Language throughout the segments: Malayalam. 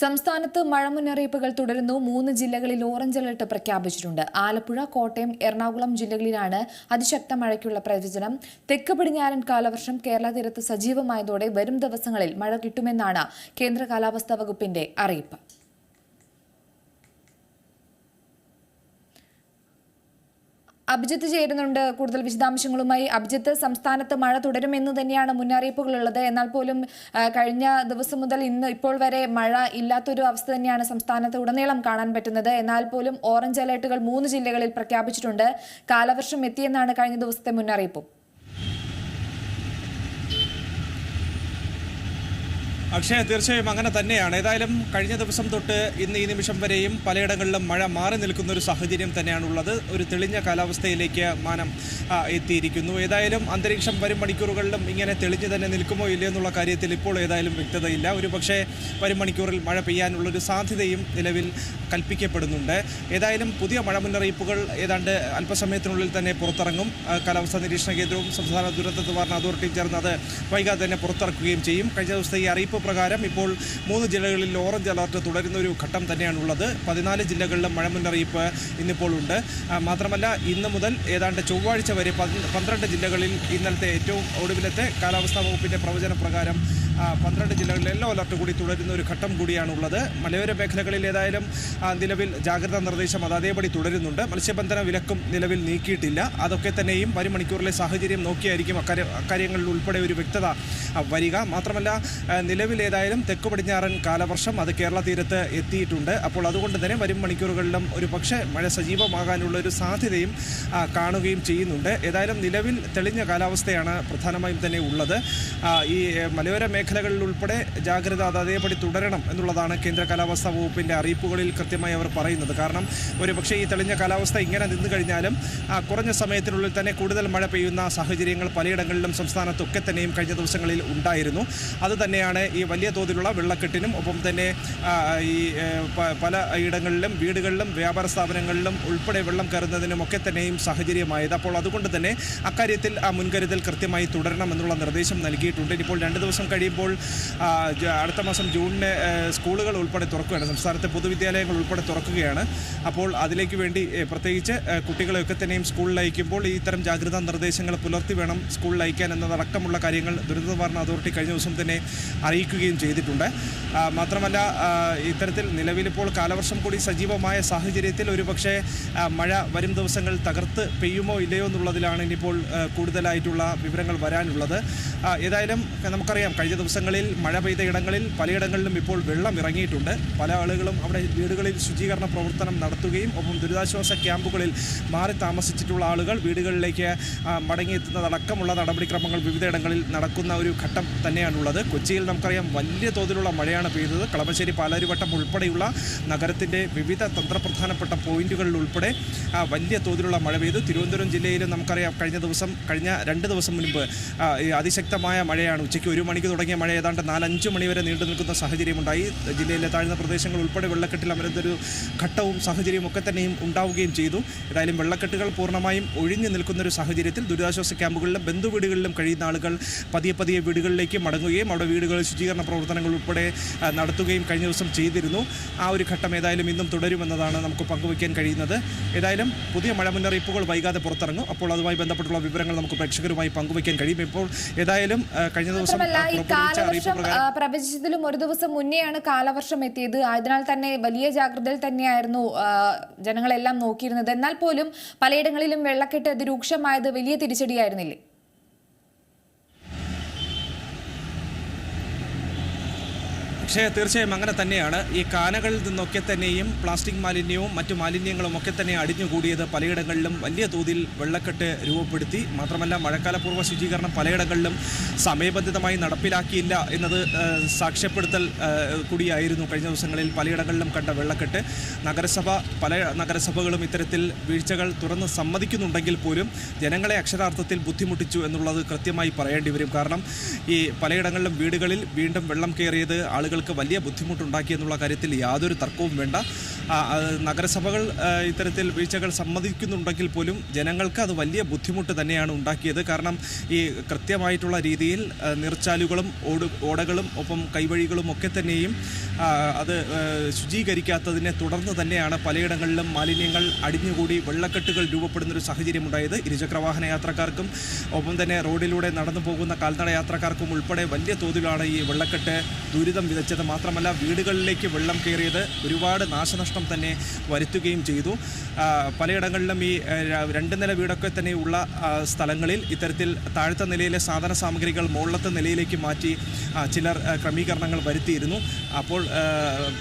സംസ്ഥാനത്ത് മഴ മുന്നറിയിപ്പുകൾ തുടരുന്നു. മൂന്ന് ജില്ലകളിൽ ഓറഞ്ച് അലർട്ട് പ്രഖ്യാപിച്ചിട്ടുണ്ട്. ആലപ്പുഴ കോട്ടയം എറണാകുളം ജില്ലകളിലാണ് അതിശക്ത മഴയ്ക്കുള്ള പ്രവചനം. തെക്ക് പടിഞ്ഞാറൻ കാലവർഷം കേരള തീരത്ത് സജീവമായതോടെ വരും ദിവസങ്ങളിൽ മഴ കിട്ടുമെന്നാണ് കേന്ദ്ര കാലാവസ്ഥാ വകുപ്പിന്റെ അറിയിപ്പ്. അഭിജിത്ത് ചേരുന്നുണ്ട്. കൂടുതൽ വിശദാംശങ്ങളുമായി അഭിജിത്ത്. സംസ്ഥാനത്ത് മഴ തുടരുമെന്ന് തന്നെയാണ് മുന്നറിയിപ്പുകളുള്ളത്. എന്നാൽ പോലും കഴിഞ്ഞ ദിവസം മുതൽ ഇന്ന് ഇപ്പോൾ വരെ മഴ ഇല്ലാത്തൊരു അവസ്ഥ തന്നെയാണ് സംസ്ഥാനത്ത് ഉടനീളം കാണാൻ പറ്റുന്നത്. എന്നാൽ പോലും ഓറഞ്ച് അലേർട്ടുകൾ മൂന്ന് ജില്ലകളിൽ പ്രഖ്യാപിച്ചിട്ടുണ്ട്. കാലവർഷം എത്തിയെന്നാണ് കഴിഞ്ഞ ദിവസത്തെ മുന്നറിയിപ്പും. അക്ഷയ തീർച്ചയായും അങ്ങനെ തന്നെയാണ്. ഏതായാലും കഴിഞ്ഞ ദിവസം തൊട്ട് ഇന്ന് ഈ നിമിഷം വരെയും പലയിടങ്ങളിലും മഴ മാറി നിൽക്കുന്ന ഒരു സാഹചര്യം തന്നെയാണുള്ളത്. ഒരു തെളിഞ്ഞ കാലാവസ്ഥയിലേക്ക് മാനം എത്തിയിരിക്കുന്നു. ഏതായാലും അന്തരീക്ഷം വരും മണിക്കൂറുകളിലും ഇങ്ങനെ തെളിഞ്ഞു തന്നെ നിൽക്കുമോ ഇല്ലയോ എന്നുള്ള കാര്യത്തിൽ ഇപ്പോൾ ഏതായാലും വ്യക്തതയില്ല. ഒരു പക്ഷേ വരും മണിക്കൂറിൽ മഴ പെയ്യാനുള്ളൊരു സാധ്യതയും നിലവിൽ കൽപ്പിക്കപ്പെടുന്നുണ്ട്. ഏതായാലും പുതിയ മഴ മുന്നറിയിപ്പുകൾ ഏതാണ്ട് അല്പസമയത്തിനുള്ളിൽ തന്നെ പുറത്തിറങ്ങും. കാലാവസ്ഥാ നിരീക്ഷണ കേന്ദ്രവും സംസ്ഥാന ദുരന്ത നിവാരണ അതോറിറ്റിയും ചേർന്ന് അത് വൈകാതെ തന്നെ പുറത്തിറക്കുകയും ചെയ്യും. കഴിഞ്ഞ ദിവസത്തെ ഈ അറിയിപ്പ് പ്രകാരം ഇപ്പോൾ മൂന്ന് ജില്ലകളിൽ ഓറഞ്ച് അലർട്ട് തുടരുന്ന ഒരു ഘട്ടം തന്നെയാണുള്ളത്. പതിനാല് ജില്ലകളിലും മഴ മുന്നറിയിപ്പ് ഇന്നിപ്പോൾ ഉണ്ട്. മാത്രമല്ല ഇന്ന് മുതൽ ഏതാണ്ട് ചൊവ്വാഴ്ച വരെ പന്ത് പന്ത്രണ്ട് ജില്ലകളിൽ ഇന്നലത്തെ ഏറ്റവും ഒടുവിലത്തെ കാലാവസ്ഥാ വകുപ്പിന്റെ പ്രവചന പ്രകാരം പന്ത്രണ്ട് ജില്ലകളിൽ യെല്ലോ അലർട്ട് കൂടി തുടരുന്ന ഒരു ഘട്ടം കൂടിയാണുള്ളത്. മലയോര മേഖലകളിൽ ഏതായാലും നിലവിൽ ജാഗ്രതാ നിർദ്ദേശം അത് അതേപടി തുടരുന്നുണ്ട്. മത്സ്യബന്ധന വിലക്കും നിലവിൽ നീക്കിയിട്ടില്ല. അതൊക്കെ തന്നെയും വരും മണിക്കൂറിലെ സാഹചര്യം നോക്കിയായിരിക്കും അക്കാര്യ അക്കാര്യങ്ങളിൽ ഉൾപ്പെടെ ഒരു വ്യക്തത വരിക. മാത്രമല്ല നിലവിലേതായാലും തെക്ക് പടിഞ്ഞാറൻ കാലവർഷം അത് കേരള തീരത്ത് എത്തിയിട്ടുണ്ട്. അപ്പോൾ അതുകൊണ്ട് തന്നെ വരും മണിക്കൂറുകളിലും ഒരു പക്ഷേ മഴ സജീവമാകാനുള്ള ഒരു സാധ്യതയും കാണുകയും ചെയ്യുന്നുണ്ട്. ഏതായാലും നിലവിൽ തെളിഞ്ഞ കാലാവസ്ഥയാണ് പ്രധാനമായും തന്നെ ഉള്ളത്. ഈ മലയോര മേഖലകളിൽ ഉൾപ്പെടെ ജാഗ്രത അത് അതേപടി തുടരണം എന്നുള്ളതാണ് കേന്ദ്ര കാലാവസ്ഥാ വകുപ്പിന്റെ അറിയിപ്പുകളിൽ കൃത്യമായി അവർ പറയുന്നത്. കാരണം ഒരു പക്ഷേ ഈ തെളിഞ്ഞ കാലാവസ്ഥ ഇങ്ങനെ നിന്നു കഴിഞ്ഞാലും കുറഞ്ഞ സമയത്തിനുള്ളിൽ തന്നെ കൂടുതൽ മഴ പെയ്യുന്ന സാഹചര്യങ്ങൾ പലയിടങ്ങളിലും സംസ്ഥാനത്തൊക്കെ തന്നെയും കഴിഞ്ഞ ദിവസങ്ങളിൽ ഉണ്ടായിരുന്നു. അത് തന്നെയാണ് ഈ വലിയ തോതിലുള്ള വെള്ളക്കെട്ടിനും ഒപ്പം തന്നെ ഈ പല ഇടങ്ങളിലും വീടുകളിലും വ്യാപാര സ്ഥാപനങ്ങളിലും ഉൾപ്പെടെ വെള്ളം കയറുന്നതിനും ഒക്കെ തന്നെയും സാഹചര്യമായത്. അപ്പോൾ അതുകൊണ്ട് തന്നെ അക്കാര്യത്തിൽ ആ മുൻകരുതൽ കൃത്യമായി തുടരണം എന്നുള്ള നിർദ്ദേശം നൽകിയിട്ടുണ്ട്. ഇനിയിപ്പോൾ രണ്ട് ദിവസം കഴിയുമ്പോൾ അടുത്ത മാസം ജൂണിന് സ്കൂളുകൾ ഉൾപ്പെടെ തുറക്കുകയാണ്. സംസ്ഥാനത്തെ പൊതുവിദ്യാലയങ്ങൾ ഉൾപ്പെടെ തുറക്കുകയാണ്. അപ്പോൾ അതിലേക്ക് വേണ്ടി പ്രത്യേകിച്ച് കുട്ടികളെയൊക്കെ തന്നെയും സ്കൂളിൽ അയക്കുമ്പോൾ ഇത്തരം ജാഗ്രതാ നിർദ്ദേശങ്ങൾ പുലർത്തി വേണം സ്കൂളിൽ അയക്കാൻ എന്നതടക്കമുള്ള കാര്യങ്ങൾ ദുരന്ത നിവാരണ അതോറിറ്റി കഴിഞ്ഞ ദിവസം തന്നെ അറിയിക്കുകയും ചെയ്തിട്ടുണ്ട്. മാത്രമല്ല ഇത്തരത്തിൽ നിലവിലിപ്പോൾ കാലവർഷം കൂടി സജീവമായ സാഹചര്യത്തിൽ ഒരുപക്ഷെ മഴ വരും ദിവസങ്ങൾ തകർത്ത് പെയ്യുമോ ഇല്ലയോ എന്നുള്ളതിലാണ് ഇനിയിപ്പോൾ കൂടുതലായിട്ടുള്ള വിവരങ്ങൾ വരാനുള്ളത്. ഏതായാലും നമുക്കറിയാം കഴിഞ്ഞ ദിവസങ്ങളിൽ മഴ പെയ്ത ഇടങ്ങളിൽ പലയിടങ്ങളിലും ഇപ്പോൾ വെള്ളം ഇറങ്ങിയിട്ടുണ്ട്. പല ആളുകളും അവിടെ വീടുകളിൽ ശുചീകരണ പ്രവർത്തനം നടത്തുകയും ഒപ്പം ദുരിതാശ്വാസ ക്യാമ്പുകളിൽ മാറി താമസിച്ചിട്ടുള്ള ആളുകൾ വീടുകളിലേക്ക് മടങ്ങിയെത്തുന്നതടക്കമുള്ള നടപടിക്രമങ്ങൾ വിവിധയിടങ്ങളിൽ നടക്കുന്ന ഒരു ഘട്ടം തന്നെയാണുള്ളത്. കൊച്ചിയിൽ നമുക്കറിയാം വലിയ തോതിലുള്ള മഴയാണ് പെയ്തത്. കളമശ്ശേരി പാലാരിവട്ടം ഉൾപ്പെടെയുള്ള നഗരത്തിന്റെ വിവിധ തന്ത്രപ്രധാനപ്പെട്ട പോയിന്റുകളിൽ ഉൾപ്പെടെ വലിയ തോതിലുള്ള മഴ പെയ്തു. തിരുവനന്തപുരം ജില്ലയിൽ നമുക്കറിയാം കഴിഞ്ഞ ദിവസം കഴിഞ്ഞ രണ്ട് ദിവസം മുൻപ് അതിശക്തമായ മഴയാണ്. ഉച്ചയ്ക്ക് ഒരു മണിക്ക് തുടങ്ങിയ മഴ. ഏതാണ്ട് നാലഞ്ച് മണി വരെ നീണ്ടു നിൽക്കുന്ന സാഹചര്യമുണ്ടായി. ജില്ലയിലെ താഴ്ന്ന പ്രദേശങ്ങൾ ഉൾപ്പെടെ വെള്ളക്കെട്ടിൽ അമരുന്നൊരു ഘട്ടവും സാഹചര്യവും ഒക്കെ തന്നെയും ഉണ്ടാവുകയും ചെയ്തു. ഏതായാലും വെള്ളക്കെട്ടുകൾ പൂർണമായും ഒഴിഞ്ഞു നിൽക്കുന്ന ഒരു സാഹചര്യത്തിൽ ദുരിതാശ്വാസ ക്യാമ്പുകളിലും ബന്ധുവീടുകളിലും കഴിയുന്ന ആളുകൾ പതിയെ പതിയെ വീടുകളിലേക്ക് മടങ്ങുകയും അവിടെ വീടുകളിൽ ശുചീകരണ പ്രവർത്തനങ്ങൾ ഉൾപ്പെടെ നടത്തുകയും കഴിഞ്ഞ ദിവസം ചെയ്തിരുന്നു. ആ ഒരു ഘട്ടം ഏതായാലും ഇന്നും തുടരുമെന്നതാണ് നമുക്ക് പങ്കുവയ്ക്കാൻ കഴിയുന്നത്. ഏതായാലും പുതിയ മഴ മുന്നറിയിപ്പുകൾ വൈകാതെ പുറത്തിറങ്ങും. അപ്പോൾ അതുമായി ബന്ധപ്പെട്ടുള്ള വിവരങ്ങൾ നമുക്ക് പ്രേക്ഷകരുമായി പങ്കുവയ്ക്കാൻ കഴിയും. ഇപ്പോൾ ഏതായാലും കഴിഞ്ഞ ദിവസം പ്രവചിച്ചതിലും ഒരു ദിവസം മുന്നെയാണ് കാലവർഷം എത്തിയത്. അതിനാൽ തന്നെ വലിയ ജാഗ്രതയിൽ തന്നെയായിരുന്നു ജനങ്ങളെല്ലാം നോക്കിയിരുന്നത്. എന്നാൽ പോലും പലയിടങ്ങളിലും വെള്ളക്കെട്ട് അതിരൂക്ഷമായത് വലിയ തിരിച്ചടിയായിരുന്നില്ലേ? പക്ഷേ തീർച്ചയായും അങ്ങനെ തന്നെയാണ്. ഈ കാനകളിൽ നിന്നൊക്കെ തന്നെയും പ്ലാസ്റ്റിക് മാലിന്യവും മറ്റു മാലിന്യങ്ങളും ഒക്കെ തന്നെ അടിഞ്ഞുകൂടിയത് പലയിടങ്ങളിലും വലിയ തോതിൽ വെള്ളക്കെട്ട് രൂപപ്പെടുത്തി. മാത്രമല്ല മഴക്കാലപൂർവ ശുചീകരണം പലയിടങ്ങളിലും സമയബന്ധിതമായി നടപ്പിലാക്കിയില്ല എന്നത് സാക്ഷ്യപ്പെടുത്തൽ കൂടിയായിരുന്നു. കഴിഞ്ഞ ദിവസങ്ങളിൽ പലയിടങ്ങളിലും കണ്ട വെള്ളക്കെട്ട്. നഗരസഭ പല നഗരസഭകളും ഇത്തരത്തിൽ വീഴ്ചകൾ തുറന്ന് സമ്മതിക്കുന്നുണ്ടെങ്കിൽ പോലും ജനങ്ങളെ അക്ഷരാർത്ഥത്തിൽ ബുദ്ധിമുട്ടിച്ചു എന്നുള്ളത് കൃത്യമായി പറയേണ്ടി വരും. കാരണം ഈ പലയിടങ്ങളിലും വീടുകളിൽ വീണ്ടും വെള്ളം കയറിയത് ആളുകൾക്ക് വലിയ ബുദ്ധിമുട്ടുണ്ടാക്കി എന്നുള്ള കാര്യത്തിൽ യാതൊരു തർക്കവും വേണ്ട. നഗരസഭകൾ ഇത്തരത്തിൽ വീഴ്ചകൾ സമ്മതിക്കുന്നുണ്ടെങ്കിൽ പോലും ജനങ്ങൾക്ക് അത് വലിയ ബുദ്ധിമുട്ട് തന്നെയാണ് ഉണ്ടാക്കിയത്. കാരണം ഈ കൃത്യമായിട്ടുള്ള രീതിയിൽ നിർച്ചാലുകളും ഓട് ഓടകളും ഒപ്പം കൈവഴികളും ഒക്കെ തന്നെയും അത് ശുചീകരിക്കാത്തതിനെ തുടർന്ന് തന്നെയാണ് പലയിടങ്ങളിലും മാലിന്യങ്ങൾ അടിഞ്ഞുകൂടി വെള്ളക്കെട്ടുകൾ രൂപപ്പെടുന്ന ഒരു സാഹചര്യം ഉണ്ടായത്. ഇരുചക്രവാഹന യാത്രക്കാർക്കും ഒപ്പം തന്നെ റോഡിലൂടെ നടന്നു പോകുന്ന കാൽനട യാത്രക്കാർക്കും ഉൾപ്പെടെ വലിയ തോതിലാണ് ഈ വെള്ളക്കെട്ട് ദുരിതം വിതച്ചത്. മാത്രമല്ല വീടുകളിലേക്ക് വെള്ളം കയറിയത് ഒരുപാട് നാശനഷ്ടം തന്നെ വരുത്തുകയും ചെയ്തു. പലയിടങ്ങളിലും ഈ രണ്ട് നില വീടൊക്കെ തന്നെ ഉള്ള സ്ഥലങ്ങളിൽ ഇത്തരത്തിൽ താഴത്തെ നിലയിലെ സാധന സാമഗ്രികൾ മുകളിലത്തെ നിലയിലേക്ക് മാറ്റി ചിലർ ക്രമീകരണങ്ങൾ വരുത്തിയിരുന്നു. അപ്പോൾ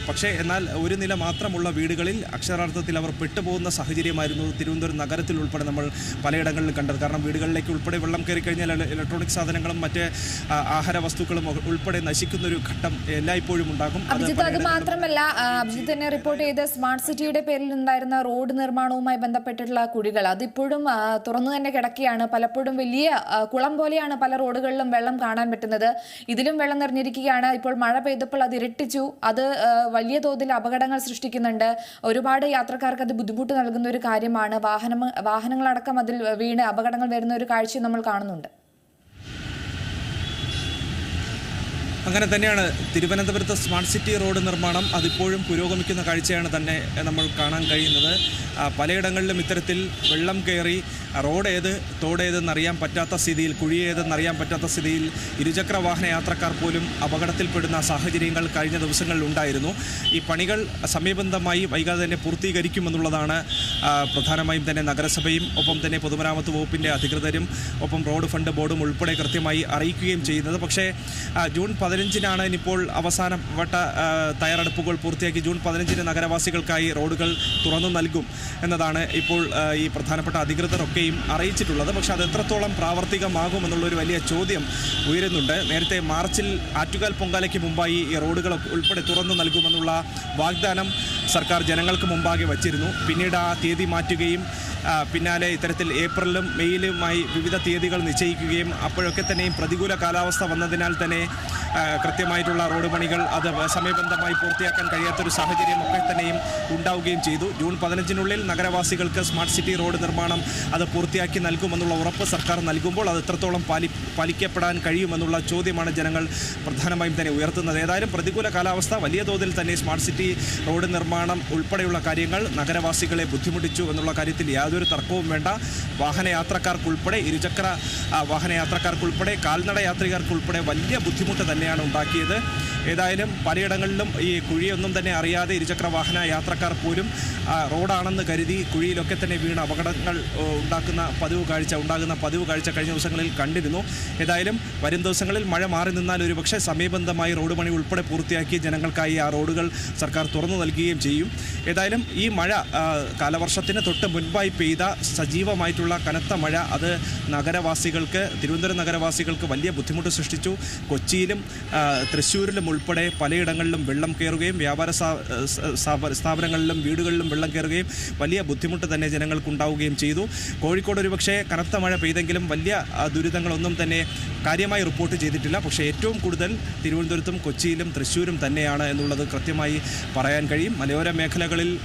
പക്ഷേ എന്നാൽ ഒരു നില മാത്രമുള്ള വീടുകളിൽ അക്ഷരാർത്ഥത്തിൽ അവർ പെട്ടുപോകുന്ന സാഹചര്യമായിരുന്നു തിരുവനന്തപുരം നഗരത്തിൽ ഉൾപ്പെടെ നമ്മൾ പലയിടങ്ങളിലും കണ്ടത്. കാരണം വീടുകളിലേക്ക് ഉൾപ്പെടെ വെള്ളം കയറി കഴിഞ്ഞാൽ ഇലക്ട്രോണിക് സാധനങ്ങളും മറ്റ് ആഹാര വസ്തുക്കളും ഉൾപ്പെടെ നശിക്കുന്ന ഒരു ഘട്ടം എല്ലായ്പ്പോഴും ഉണ്ടാകും. അത് അഭിജിത്ത് അത് മാത്രമല്ല അഭിജിത്ത് തന്നെ റിപ്പോർട്ട് ചെയ്ത സ്മാർട്ട് സിറ്റിയുടെ പേരിൽ ഉണ്ടായിരുന്ന റോഡ് നിർമ്മാണവുമായി ബന്ധപ്പെട്ടിട്ടുള്ള കുഴികൾ. അതിപ്പോഴും തുറന്നു തന്നെ കിടക്കുകയാണ്. പലപ്പോഴും വലിയ കുളം പോലെയാണ് പല റോഡുകളിലും വെള്ളം കാണാൻ പറ്റുന്നത്. ഇതിലും വെള്ളം നിറഞ്ഞിരിക്കുകയാണ്. ഇപ്പോൾ മഴ പെയ്തപ്പോൾ അത് ഇരട്ടിച്ചു. അത് വലിയ തോതിൽ അപകടങ്ങൾ സൃഷ്ടിക്കുന്നുണ്ട്. ഒരുപാട് യാത്രക്കാർക്ക് അത് ബുദ്ധിമുട്ട് നൽകുന്ന ഒരു കാര്യമാണ്. വാഹനം വാഹനങ്ങളടക്കം അതിൽ വീണ് അപകടങ്ങൾ വരുന്ന ഒരു കാഴ്ചയും നമ്മൾ കാണുന്നുണ്ട്. അങ്ങനെ തന്നെയാണ് തിരുവനന്തപുരത്ത് സ്മാർട്ട് സിറ്റി റോഡ് നിർമ്മാണം അതിപ്പോഴും പുരോഗമിക്കുന്ന കാഴ്ചയാണ് തന്നെ നമ്മൾ കാണാൻ കഴിയുന്നത്. പലയിടങ്ങളിലും ഇത്തരത്തിൽ വെള്ളം കയറി റോഡ് ഏത് തോടേതെന്നറിയാൻ പറ്റാത്ത സ്ഥിതിയിൽ കുഴി ഏതെന്നറിയാൻ പറ്റാത്ത സ്ഥിതിയിൽ ഇരുചക്ര വാഹന യാത്രക്കാർ പോലും അപകടത്തിൽപ്പെടുന്ന സാഹചര്യങ്ങൾ കഴിഞ്ഞ ദിവസങ്ങളിൽ ഉണ്ടായിരുന്നു. ഈ പണികൾ സമയബന്ധമായി വൈകാതെ തന്നെ പൂർത്തീകരിക്കുമെന്നുള്ളതാണ് പ്രധാനമായും തന്നെ നഗരസഭയും ഒപ്പം തന്നെ പൊതുമരാമത്ത് വകുപ്പിന്റെ അധികൃതരും ഒപ്പം റോഡ് ഫണ്ട് ബോർഡും ഉൾപ്പെടെ കൃത്യമായി അറിയിക്കുകയും ചെയ്യുന്നത്. പക്ഷേ ജൂൺ ജൂൺ പതിനഞ്ചിനാണ് ഇനിയിപ്പോൾ അവസാനം വട്ട തയ്യാറെടുപ്പുകൾ പൂർത്തിയാക്കി. ജൂൺ പതിനഞ്ചിന് നഗരവാസികൾക്കായി റോഡുകൾ തുറന്നു നൽകും എന്നതാണ് ഇപ്പോൾ ഈ പ്രധാനപ്പെട്ട അധികൃതരൊക്കെയും അറിയിച്ചിട്ടുള്ളത്. പക്ഷെ അത് എത്രത്തോളം പ്രാവർത്തികമാകുമെന്നുള്ളൊരു വലിയ ചോദ്യം ഉയരുന്നുണ്ട്. നേരത്തെ മാർച്ചിൽ ആറ്റുകാൽ പൊങ്കാലയ്ക്ക് മുമ്പായി ഈ റോഡുകൾ ഉൾപ്പെടെ തുറന്നു നൽകുമെന്നുള്ള വാഗ്ദാനം സർക്കാർ ജനങ്ങൾക്ക് മുമ്പാകെ വച്ചിരുന്നു. പിന്നീട് ആ തീയതി മാറ്റുകയും പിന്നാലെ ഇത്തരത്തിൽ ഏപ്രിലും മെയിലുമായി വിവിധ തീയതികൾ നിശ്ചയിക്കുകയും അപ്പോഴൊക്കെ തന്നെയും പ്രതികൂല കാലാവസ്ഥ വന്നതിനാൽ തന്നെ കൃത്യമായിട്ടുള്ള റോഡ് പണികൾ അത് സമയബന്ധമായി പൂർത്തിയാക്കാൻ കഴിയാത്തൊരു സാഹചര്യം ഒക്കെ തന്നെയും ഉണ്ടാവുകയും ചെയ്തു. ജൂൺ പതിനഞ്ചിനുള്ളിൽ നഗരവാസികൾക്ക് സ്മാർട്ട് സിറ്റി റോഡ് നിർമ്മാണം അത് പൂർത്തിയാക്കി നൽകുമെന്നുള്ള ഉറപ്പ് സർക്കാർ നൽകുമ്പോൾ അത് എത്രത്തോളം പാലി പാലിക്കപ്പെടാൻ കഴിയുമെന്നുള്ള ചോദ്യമാണ് ജനങ്ങൾ പ്രധാനമായും തന്നെ ഉയർത്തുന്നത്. ഏതായാലും പ്രതികൂല കാലാവസ്ഥ വലിയ തോതിൽ തന്നെ സ്മാർട്ട് സിറ്റി റോഡ് നിർമ്മാണം ഉൾപ്പെടെയുള്ള കാര്യങ്ങൾ നഗരവാസികളെ ബുദ്ധിമുട്ടിച്ചു എന്നുള്ള കാര്യത്തിൽ യാതൊരു തർക്കവും വേണ്ട. വാഹനയാത്രക്കാർക്കുൾപ്പെടെ ഇരുചക്ര വാഹനയാത്രക്കാർക്കുൾപ്പെടെ കാൽനട യാത്രികർക്കുൾപ്പെടെ വലിയ ബുദ്ധിമുട്ട് തന്നെയാണ് ഉണ്ടാക്കിയത്. ഏതായാലും പലയിടങ്ങളിലും ഈ കുഴിയൊന്നും തന്നെ അറിയാതെ ഇരുചക്ര വാഹന യാത്രക്കാർ പോലും റോഡാണെന്ന് കരുതി കുഴിയിലൊക്കെ തന്നെ വീണ് അപകടങ്ങൾ ഉണ്ടാക്കുന്ന പതിവ് കാഴ്ച ഉണ്ടാകുന്ന പതിവ് കാഴ്ച കഴിഞ്ഞ ദിവസങ്ങളിൽ കണ്ടിരുന്നു. ഏതായാലും വരും ദിവസങ്ങളിൽ മഴ മാറി നിന്നാൽ ഒരുപക്ഷെ സമയബന്ധമായി റോഡ് പണി ഉൾപ്പെടെ പൂർത്തിയാക്കി ജനങ്ങൾക്കായി ആ റോഡുകൾ സർക്കാർ തുറന്നു നൽകുകയും ചെയ്യും. ഏതായാലും ഈ മഴ കാലവർഷത്തിന് തൊട്ട് മുൻപായി പെയ്ത സജീവമായിട്ടുള്ള കനത്ത മഴ അത് നഗരവാസികൾക്ക് തിരുവനന്തപുരം നഗരവാസികൾക്ക് വലിയ ബുദ്ധിമുട്ട് സൃഷ്ടിച്ചു. കൊച്ചിയിലും തൃശ്ശൂരിലും ഉൾപ്പെടെ പലയിടങ്ങളിലും വെള്ളം കയറുകയും വ്യാപാര സ്ഥാ- സ്ഥാ- സ്ഥാപ- സ്ഥാപനങ്ങളിലും വീടുകളിലും വെള്ളം കയറുകയും വലിയ ബുദ്ധിമുട്ട് തന്നെ ജനങ്ങൾക്കുണ്ടാവുകയും ചെയ്തു. കോഴിക്കോട് ഒരുപക്ഷെ കനത്ത മഴ പെയ്തെങ്കിലും വലിയ ദുരിതങ്ങളൊന്നും തന്നെ കാര്യമായി റിപ്പോർട്ട് ചെയ്തിട്ടില്ല. പക്ഷേ ഏറ്റവും കൂടുതൽ തിരുവനന്തപുരത്തും കൊച്ചിയിലും തൃശ്ശൂരും തന്നെയാണ് എന്നുള്ളത് കൃത്യമായി പറയാൻ കഴിയും. മലയോര മേഖലകളിൽ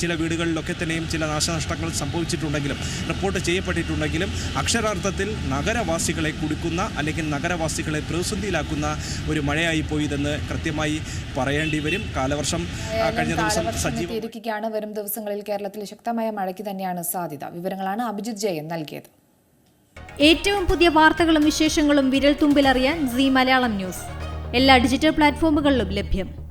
ചില വീടുകളിലൊക്കെ തന്നെയും ചില നാശനഷ്ടങ്ങൾ സംഭവിച്ചിട്ടുണ്ടെങ്കിലും റിപ്പോർട്ട് ചെയ്യപ്പെട്ടിട്ടുണ്ടെങ്കിലും അക്ഷരാർത്ഥത്തിൽ നഗരവാസികളെ കുടുക്കുന്ന അല്ലെങ്കിൽ നഗരവാസികളെ പ്രതിസന്ധിയിലാക്കുന്ന ഒരു മഴയായി പോയി പോയതെന്ന് കൃത്യമായി പറയേണ്ടി വരും. കാലവർഷം കഴിഞ്ഞ ദിവസം സജീവിക്കുകയാണ് വരും ദിവസങ്ങളിൽ കേരളത്തിൽ ശക്തമായ മഴയ്ക്ക് തന്നെയാണ് സാധ്യത. വിവരങ്ങളാണ് അഭിജിത് ജയൻ നൽകിയത്. ഏറ്റവും പുതിയ വാർത്തകളും വിശേഷങ്ങളും വിരൽ തുമ്പിലറിയാൻ സി മലയാളം ന്യൂസ്. എല്ലാ ഡിജിറ്റൽ പ്ലാറ്റ്ഫോമുകളിലും ലഭ്യം.